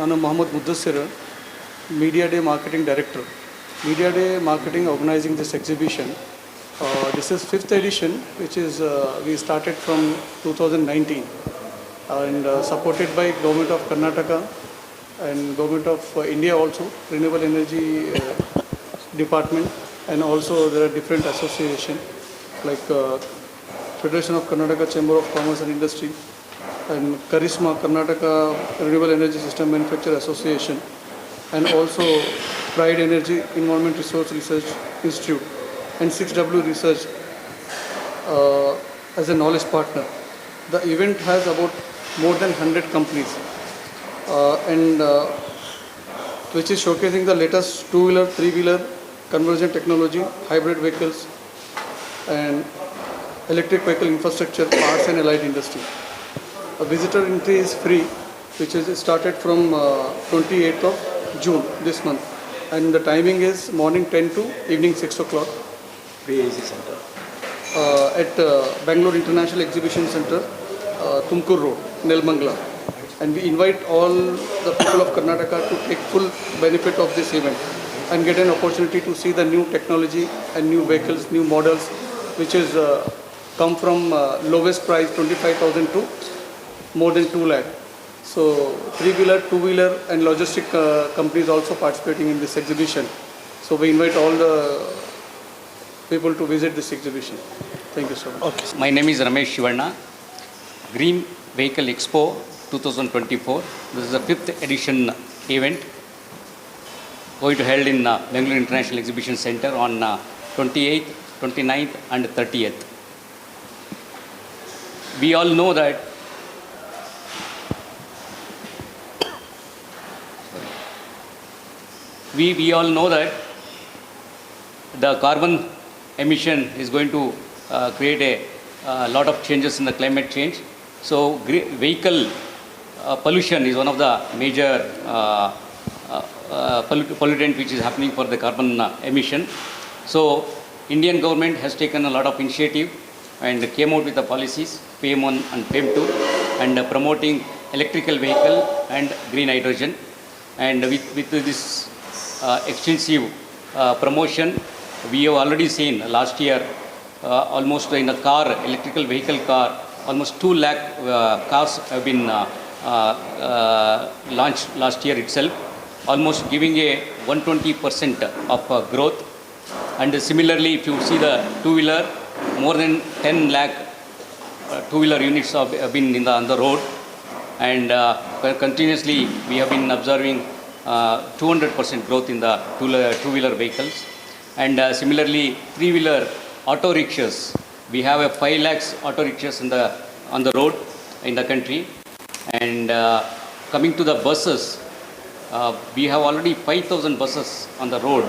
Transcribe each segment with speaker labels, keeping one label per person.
Speaker 1: ನಮಸ್ಕಾರ ನಾನು Mohammed ಮುದ್ದಸ್ಸಿರ್ media day marketing director media day marketing organising this exhibition this is fifth edition which is we started from two thousand nineteen and uh, supported by government of Karnataka and government of uh, India also, renewable energy uh, department, and also there are different association like uh, Federation of Karnataka Chamber of Commerce and Industry and Karisma Karnataka Renewable Energy System Manufacturer Association and also Pride Energy Environment Resource Research Institute and 6W Research uh, as a knowledge partner. The event has about more than 100 companies uh, and uh, which is showcasing the latest two-wheeler, three-wheeler conversion technology, hybrid vehicles and electric vehicle infrastructure, parts and allied industry. A visitor entry is free, which is started from uh, 28th of June this month. And the timing is morning 10 to evening 6 o'clock
Speaker 2: PAC Center.
Speaker 1: uh, at uh, Bangalore International Exhibition Center, uh, Tumkur Road, Nelmangla. And we invite all the people of Karnataka to take full benefit of this event and get an opportunity to see the new technology and new vehicles, new models, which is uh, come from uh, lowest price 25,000 to more than 2 lakh. So three-wheeler, two-wheeler and logistic uh, companies also participating in this exhibition. So we invite all the people to visit this exhibition. Thank you so much.
Speaker 3: My name is Ramesh Shivanna. Green Vehicle Expo 2024. This is the fifth edition event going to held in uh, Bangalore International Exhibition Center on uh, 28th, 29th and 30th. We all know that we, we all know that the carbon emission is going to uh, create a lot of changes in the climate change. So, vehicle uh, pollution is one of the major uh, uh, uh, pollut- pollutant which is happening for the carbon uh, emission. So, Indian government has taken a lot of initiative and came out with the policies PM1 and PM2 and uh, promoting electrical vehicle and green hydrogen. And with, with this extensive uh, promotion, we have already seen last year uh, almost in a car, electrical vehicle car, almost 2 lakh uh, cars have been uh, uh, uh, launched last year itself, almost giving a 120% of uh, growth. And similarly, if you see the two-wheeler, more than 10 lakh uh, two-wheeler units have have been in the, on the road and uh, continuously we have been observing uh, 200% growth in the two-wheeler, vehicles. And uh, similarly three-wheeler auto rickshaws. We have a 5 lakhs auto rickshaws in the on the road in the country. And uh, coming to the buses uh, we have already 5000 buses on the road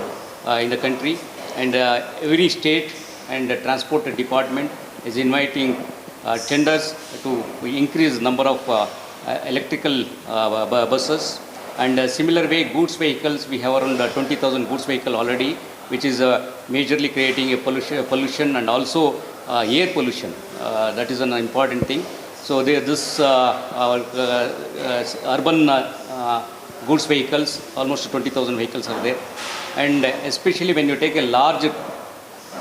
Speaker 3: in the country. And every state and transport department is inviting uh, tenders to increase the number of uh, electrical uh, buses and uh, similar way goods vehicles we have around uh, 20000 goods vehicle already which is uh, majorly creating a pollution, pollution and also uh, air pollution that is an important thing so there, this urban goods vehicles, almost 20,000 vehicles are there. And especially when you take a large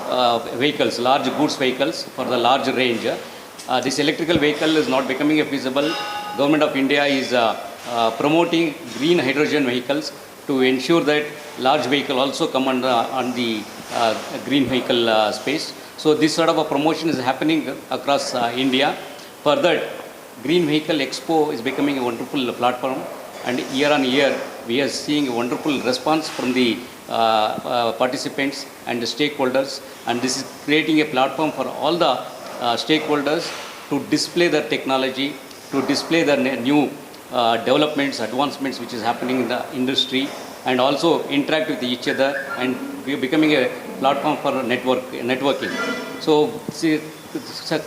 Speaker 3: uh, vehicles, large goods vehicles for the large range, uh, this electrical vehicle is not becoming a feasible. Government of India is uh, uh, promoting green hydrogen vehicles to ensure that large vehicle also come under on the uh, green vehicle uh, space. So this sort of a promotion is happening across uh, India. For that, Green Vehicle Expo is becoming a wonderful platform, and year on year we are seeing a wonderful response from the uh, uh, participants and the stakeholders, and this is creating a platform for all the uh, stakeholders to display their technology, to display their new developments, advancements which is happening in the industry, and also interact with each other, and we are becoming a platform for network networking. So, see,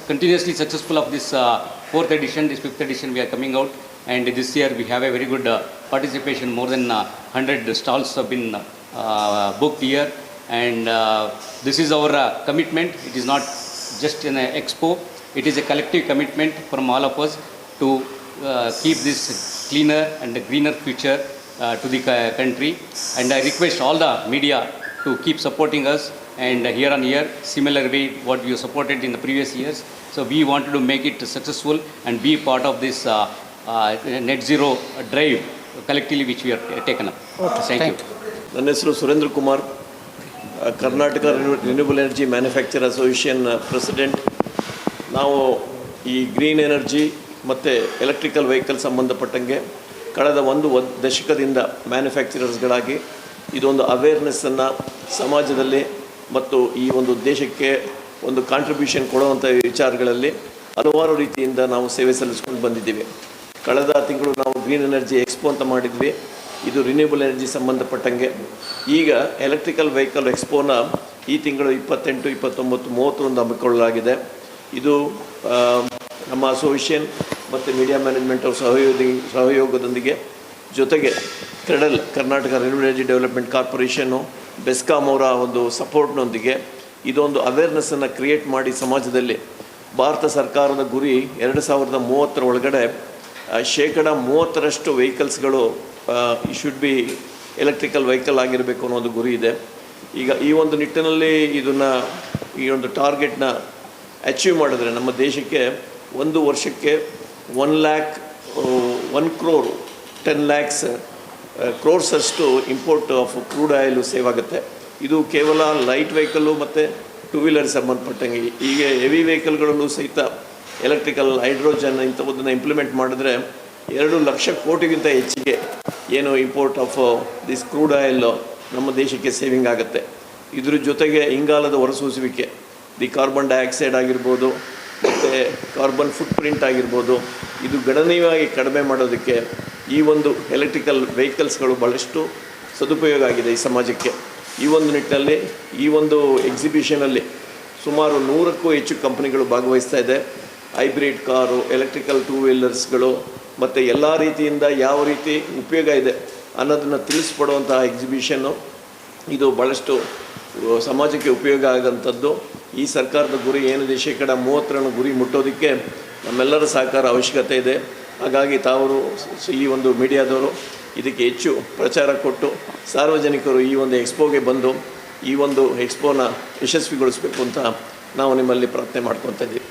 Speaker 3: continuously successful of this uh, fourth edition, this fifth edition, we are coming out, and this year we have a very good uh, participation. More than uh, 100 stalls have been uh, booked here, and uh, this is our uh, commitment. It is not just an expo; it is a collective commitment from all of us to uh, keep this cleaner and a greener future uh, to the country. And I request all the media to keep supporting us and year on year, similar way what you supported in the previous years. So we wanted to make it successful and be part of this uh, uh, net zero drive collectively which we have taken up. Thank you.
Speaker 2: ನನ್ನ ಹೆಸರು Surendra Kumar Karnataka renewable energy manufacture association president ನಾವು ಈ green energy ಮತ್ತು electrical vehicle ಸಂಬಂಧಪಟ್ಟಂಗೆ ಕಳೆದ ಒಂದು ದಶಕದಿಂದ ಮ್ಯಾನುಫ್ಯಾಕ್ಚರರ್ಸ್ಗಳಾಗಿ ಇದೊಂದು ಅವೇರ್ನೆಸ್ಸನ್ನು ಸಮಾಜದಲ್ಲಿ ಮತ್ತು ಈ ಒಂದು ದೇಶಕ್ಕೆ ಒಂದು ಕಾಂಟ್ರಿಬ್ಯೂಷನ್ ಕೊಡುವಂಥ ವಿಚಾರಗಳಲ್ಲಿ ಹಲವಾರು ರೀತಿಯಿಂದ ನಾವು ಸೇವೆ ಸಲ್ಲಿಸ್ಕೊಂಡು ಬಂದಿದ್ದೀವಿ. ಕಳೆದ ತಿಂಗಳು ನಾವು ಗ್ರೀನ್ ಎನರ್ಜಿ ಎಕ್ಸ್ಪೋ ಅಂತ ಮಾಡಿದ್ವಿ. ಇದು ರಿನ್ಯೂಬಲ್ ಎನರ್ಜಿ ಸಂಬಂಧಪಟ್ಟಂಗೆ. ಈಗ ಎಲೆಕ್ಟ್ರಿಕಲ್ ವೆಹಿಕಲ್ ಎಕ್ಸ್ಪೋನ ಈ ತಿಂಗಳು ಇಪ್ಪತ್ತೆಂಟು, ಇಪ್ಪತ್ತೊಂಬತ್ತು, ಮೂವತ್ತರಂದು ಹಮ್ಮಿಕೊಳ್ಳಲಾಗಿದೆ. ಇದು ನಮ್ಮ ಅಸೋಸಿಯೇಷನ್ ಮತ್ತು ಮೀಡಿಯಾ ಮ್ಯಾನೇಜ್ಮೆಂಟ್ ಅವ್ರ ಸಹಯೋಗ, ಸಹಯೋಗದೊಂದಿಗೆ ಜೊತೆಗೆ KREDL Karnataka renewable energy development corporation BESCOM ಅವರ ಒಂದು ಸಪೋರ್ಟ್ನೊಂದಿಗೆ ಇದೊಂದು ಅವೇರ್ನೆಸ್ಸನ್ನು ಕ್ರಿಯೇಟ್ ಮಾಡಿ ಸಮಾಜದಲ್ಲಿ ಭಾರತ ಸರ್ಕಾರದ ಗುರಿ ಎರಡು ಸಾವಿರದ ಮೂವತ್ತರ ಒಳಗಡೆ ಶೇಕಡ ಮೂವತ್ತರಷ್ಟು ವೆಹಿಕಲ್ಸ್ಗಳು ಶುಡ್ ಬಿ ಎಲೆಕ್ಟ್ರಿಕಲ್ ವೆಹಿಕಲ್ ಆಗಿರಬೇಕು ಅನ್ನೋ ಒಂದು ಗುರಿ ಇದೆ. ಈಗ ಈ ಒಂದು ನಿಟ್ಟಿನಲ್ಲಿ ಇದನ್ನು, ಈ ಒಂದು ಟಾರ್ಗೆಟ್ನ ಅಚೀವ್ ಮಾಡಿದ್ರೆ ನಮ್ಮ ದೇಶಕ್ಕೆ ಒಂದು ವರ್ಷಕ್ಕೆ one lakh one crore ten lakhs crores ಅಷ್ಟು import of crude oil save ಆಗುತ್ತೆ. ಇದು ಕೇವಲ ಲೈಟ್ ವೆಹಿಕಲ್ಲು ಮತ್ತು ಟೂ ವೀಲರ್ ಸಂಬಂಧಪಟ್ಟಂಗೆ. ಈಗ ಹೆವಿ ವೆಹಿಕಲ್ಗಳಲ್ಲೂ ಸಹಿತ ಎಲೆಕ್ಟ್ರಿಕಲ್ ಹೈಡ್ರೋಜನ್ ಇಂಥವುದನ್ನು ಇಂಪ್ಲಿಮೆಂಟ್ ಮಾಡಿದ್ರೆ ಎರಡು ಲಕ್ಷ ಕೋಟಿಗಿಂತ ಹೆಚ್ಚಿಗೆ ಏನು import of this crude oil ನಮ್ಮ ದೇಶಕ್ಕೆ ಸೇವಿಂಗ್ ಆಗುತ್ತೆ. ಇದ್ರ ಜೊತೆಗೆ ಇಂಗಾಲದ ಹೊರಸೂಸುವಿಕೆ. ದಿ ಕಾರ್ಬನ್ ಡೈಆಕ್ಸೈಡ್ ಆಗಿರ್ಬೋದು ಮತ್ತು ಕಾರ್ಬನ್ ಫುಟ್ ಪ್ರಿಂಟ್ ಆಗಿರ್ಬೋದು, ಇದು ಗಣನೀಯವಾಗಿ ಕಡಿಮೆ ಮಾಡೋದಕ್ಕೆ ಈ ಒಂದು ಎಲೆಕ್ಟ್ರಿಕಲ್ ವೆಹಿಕಲ್ಸ್ಗಳು ಭಾಳಷ್ಟು ಸದುಪಯೋಗ ಆಗಿದೆ ಈ ಸಮಾಜಕ್ಕೆ. ಈ ಒಂದು ನಿಟ್ಟಿನಲ್ಲಿ, ಈ ಒಂದು ಎಕ್ಸಿಬಿಷನಲ್ಲಿ ಸುಮಾರು ನೂರಕ್ಕೂ ಹೆಚ್ಚು ಕಂಪ್ನಿಗಳು ಭಾಗವಹಿಸ್ತಾ ಇದೆ. ಹೈಬ್ರಿಡ್ ಕಾರು ಎಲೆಕ್ಟ್ರಿಕಲ್ ಟೂ ವೀಲರ್ಸ್ಗಳು ಮತ್ತು ಎಲ್ಲ ರೀತಿಯಿಂದ ಯಾವ ರೀತಿ ಉಪಯೋಗ ಇದೆ ಅನ್ನೋದನ್ನು ತಿಳಿಸ್ಕೊಡುವಂತಹ ಎಕ್ಸಿಬಿಷನ್ನು ಇದು ಭಾಳಷ್ಟು ಸಮಾಜಕ್ಕೆ ಉಪಯೋಗ ಆಗೋಂಥದ್ದು, ಈ ಸರ್ಕಾರದ ಗುರಿ ಏನಿದೆ ಶೇಕಡ ಮೂವತ್ತರನ್ನು ಗುರಿ ಮುಟ್ಟೋದಕ್ಕೆ ನಮ್ಮೆಲ್ಲರ ಸಹಕಾರ ಅವಶ್ಯಕತೆ ಇದೆ. ಹಾಗಾಗಿ ತಾವರು ಈ ಒಂದು ಮೀಡಿಯಾದವರು ಇದಕ್ಕೆ ಹೆಚ್ಚು ಪ್ರಚಾರ ಕೊಟ್ಟು, ಸಾರ್ವಜನಿಕರು ಈ ಒಂದು ಎಕ್ಸ್ಪೋಗೆ ಬಂದು, ಈ ಒಂದು ಎಕ್ಸ್ಪೋನ ಯಶಸ್ವಿಗೊಳಿಸಬೇಕು ಅಂತ ನಾವು ನಿಮ್ಮಲ್ಲಿ ಪ್ರಾರ್ಥನೆ ಮಾಡ್ಕೊತಾ ಇದ್ದೀವಿ.